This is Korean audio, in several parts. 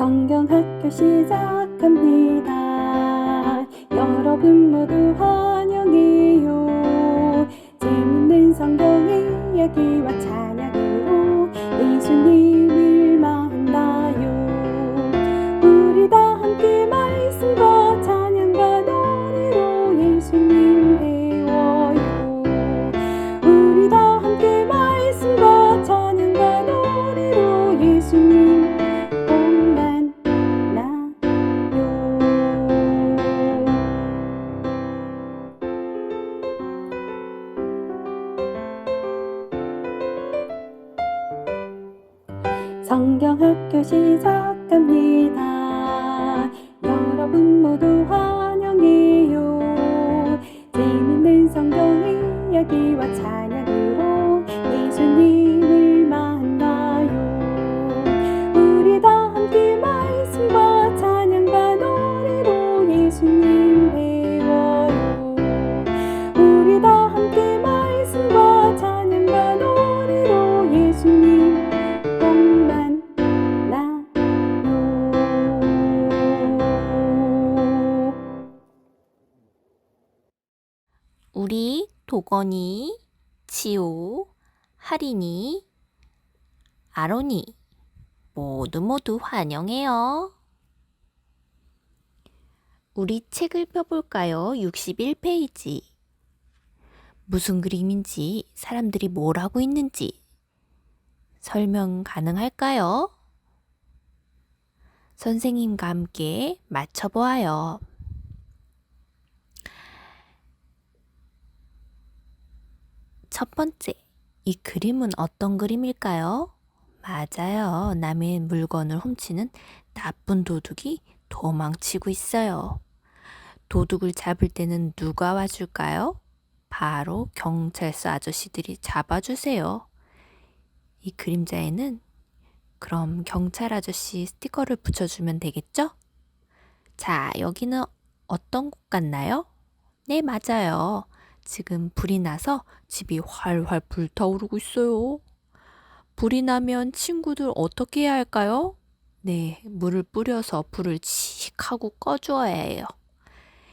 성경학교 시작합니다. 여러분 모두 환영해요. 재밌는 성경 이야기와 찬양으로 예수님을 만나요. 우리 다 함께 말씀과 찬양과 노래로 예수님 우리 도건이, 지호, 하린이, 아론이 모두 모두 환영해요. 우리 책을 펴볼까요? 61페이지. 무슨 그림인지, 사람들이 뭘 하고 있는지 설명 가능할까요? 선생님과 함께 맞춰보아요. 첫 번째, 이 그림은 어떤 그림일까요? 맞아요. 남의 물건을 훔치는 나쁜 도둑이 도망치고 있어요. 도둑을 잡을 때는 누가 와줄까요? 바로 경찰서 아저씨들이 잡아주세요. 이 그림자에는 그럼 경찰 아저씨 스티커를 붙여주면 되겠죠? 자, 여기는 어떤 곳 같나요? 네, 맞아요. 지금 불이 나서 집이 활활 불타오르고 있어요. 불이 나면 친구들 어떻게 해야 할까요? 네, 물을 뿌려서 불을 칙 하고 꺼주어야 해요.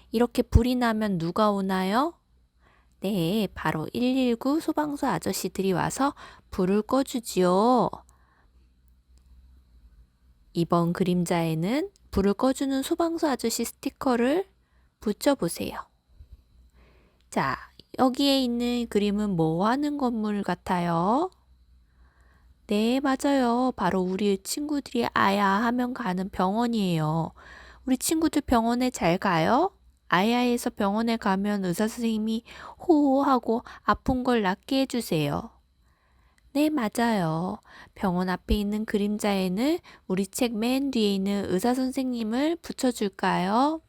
이렇게 불이 나면 누가 오나요? 네, 바로 119 소방서 아저씨들이 와서 불을 꺼주지요. 이번 그림자에는 불을 꺼주는 소방서 아저씨 스티커를 붙여보세요. 자, 여기에 있는 그림은 뭐 하는 건물 같아요? 네, 맞아요. 바로 우리 친구들이 아야 하면 가는 병원이에요. 우리 친구들 병원에 잘 가요? 아야에서 병원에 가면 의사 선생님이 호호하고 아픈 걸 낫게 해주세요. 네, 맞아요. 병원 앞에 있는 그림자에는 우리 책 맨 뒤에 있는 의사 선생님을 붙여줄까요?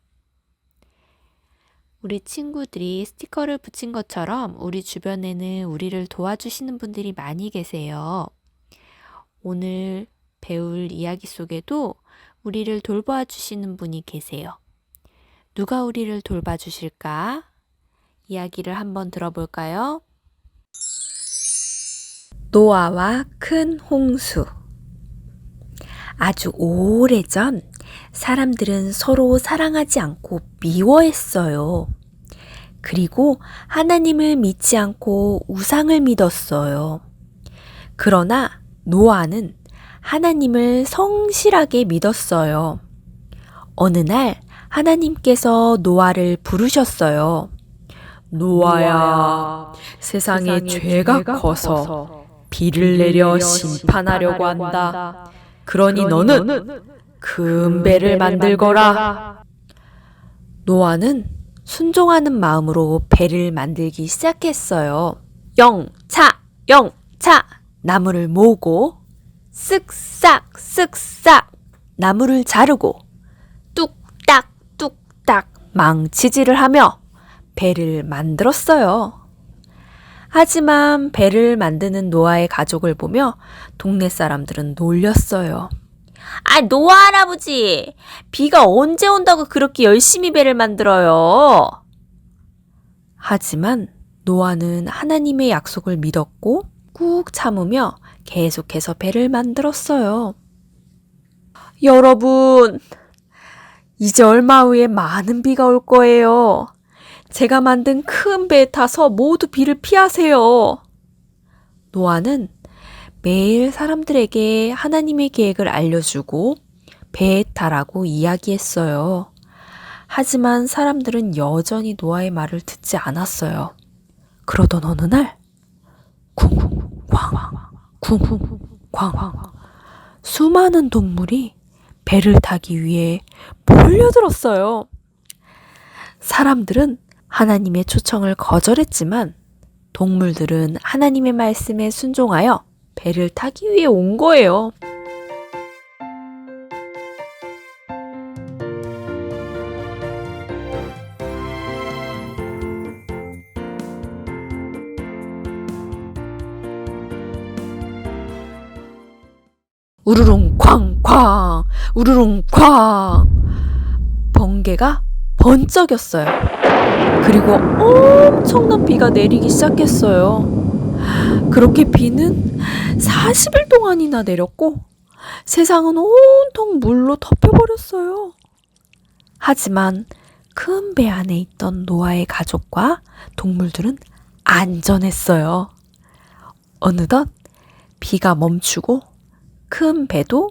우리 친구들이 스티커를 붙인 것처럼 우리 주변에는 우리를 도와주시는 분들이 많이 계세요. 오늘 배울 이야기 속에도 우리를 돌봐 주시는 분이 계세요. 누가 우리를 돌봐 주실까? 이야기를 한번 들어볼까요? 노아와 큰 홍수. 아주 오래전 사람들은 서로 사랑하지 않고 미워했어요. 그리고 하나님을 믿지 않고 우상을 믿었어요. 그러나 노아는 하나님을 성실하게 믿었어요. 어느 날 하나님께서 노아를 부르셨어요. 노아야, 세상에 죄가 커서 비를 내려 심판하려고 한다. 그러니 너는 큰 배를 만들거라. 노아는 순종하는 마음으로 배를 만들기 시작했어요. 영차, 영차! 나무를 모으고, 쓱싹, 쓱싹! 나무를 자르고, 뚝딱, 뚝딱! 망치질을 하며 배를 만들었어요. 하지만 배를 만드는 노아의 가족을 보며 동네 사람들은 놀렸어요. 아, 노아 할아버지! 비가 언제 온다고 그렇게 열심히 배를 만들어요? 하지만 노아는 하나님의 약속을 믿었고 꾹 참으며 계속해서 배를 만들었어요. 여러분, 이제 얼마 후에 많은 비가 올 거예요. 제가 만든 큰 배에 타서 모두 비를 피하세요. 노아는 매일 사람들에게 하나님의 계획을 알려주고 배에 타라고 이야기했어요. 하지만 사람들은 여전히 노아의 말을 듣지 않았어요. 그러던 어느 날, 쿵쿵, 광, 쿵쿵, 광, 수많은 동물이 배를 타기 위해 몰려들었어요. 사람들은 하나님의 초청을 거절했지만 동물들은 하나님의 말씀에 순종하여 배를 타기 위해 온 거예요. 우르릉 쾅쾅 우르릉 쾅 번개가 번쩍였어요. 그리고 엄청난 비가 내리기 시작했어요. 그렇게 비는 40일 동안이나 내렸고 세상은 온통 물로 덮여버렸어요. 하지만 큰 배 안에 있던 노아의 가족과 동물들은 안전했어요. 어느덧 비가 멈추고 큰 배도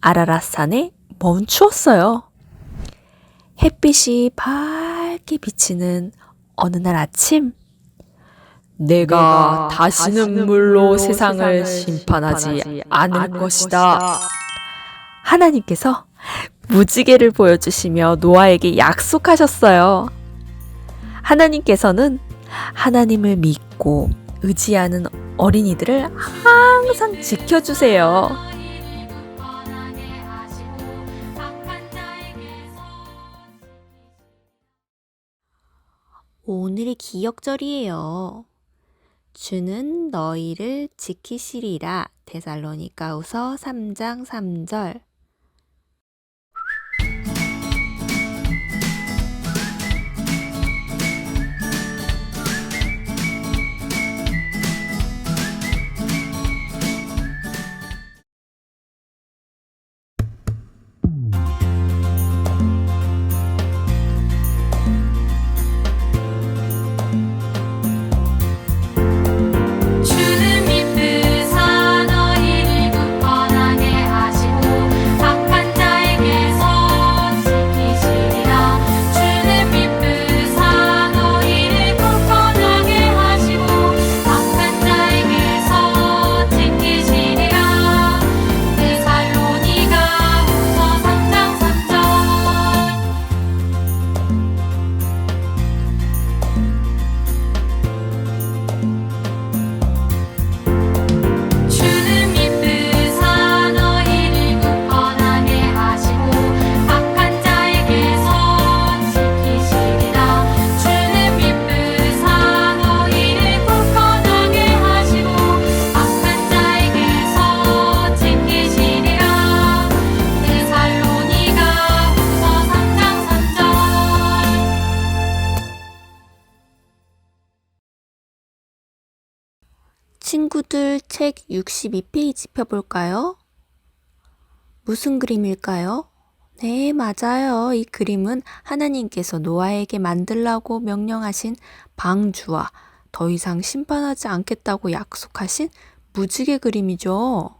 아라라산에 멈추었어요. 햇빛이 밝게 비치는 어느 날 아침, 내가 다시는 물로 세상을 심판하지 않을 것이다. 하나님께서 무지개를 보여주시며 노아에게 약속하셨어요. 하나님께서는 하나님을 믿고 의지하는 어린이들을 항상 지켜주세요. 오늘이 기억절이에요. 주는 너희를 지키시리라. 데살로니가우서 3장 3절. 친구들 책 62페이지 펴볼까요? 무슨 그림일까요? 네, 맞아요. 이 그림은 하나님께서 노아에게 만들라고 명령하신 방주와 더 이상 심판하지 않겠다고 약속하신 무지개 그림이죠.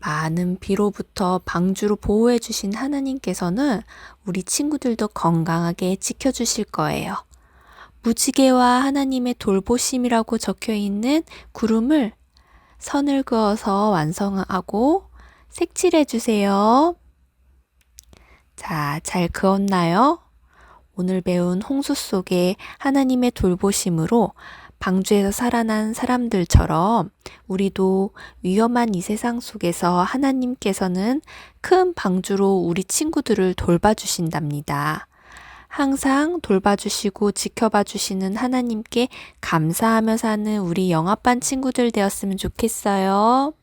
많은 비로부터 방주로 보호해 주신 하나님께서는 우리 친구들도 건강하게 지켜 주실 거예요. 무지개와 하나님의 돌보심이라고 적혀 있는 구름을 선을 그어서 완성하고 색칠해 주세요. 자, 잘 그었나요? 오늘 배운 홍수 속에 하나님의 돌보심으로 방주에서 살아난 사람들처럼 우리도 위험한 이 세상 속에서 하나님께서는 큰 방주로 우리 친구들을 돌봐주신답니다. 항상 돌봐주시고 지켜봐주시는 하나님께 감사하며 사는 우리 영아반 친구들 되었으면 좋겠어요.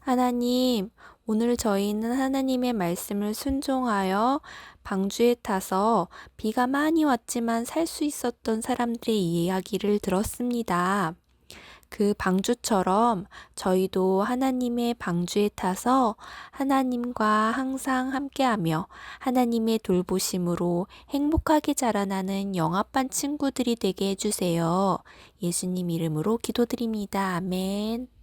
하나님, 오늘 저희는 하나님의 말씀을 순종하여 방주에 타서 비가 많이 왔지만 살 수 있었던 사람들의 이야기를 들었습니다. 그 방주처럼 저희도 하나님의 방주에 타서 하나님과 항상 함께하며 하나님의 돌보심으로 행복하게 자라나는 영합반 친구들이 되게 해주세요. 예수님 이름으로 기도드립니다. 아멘.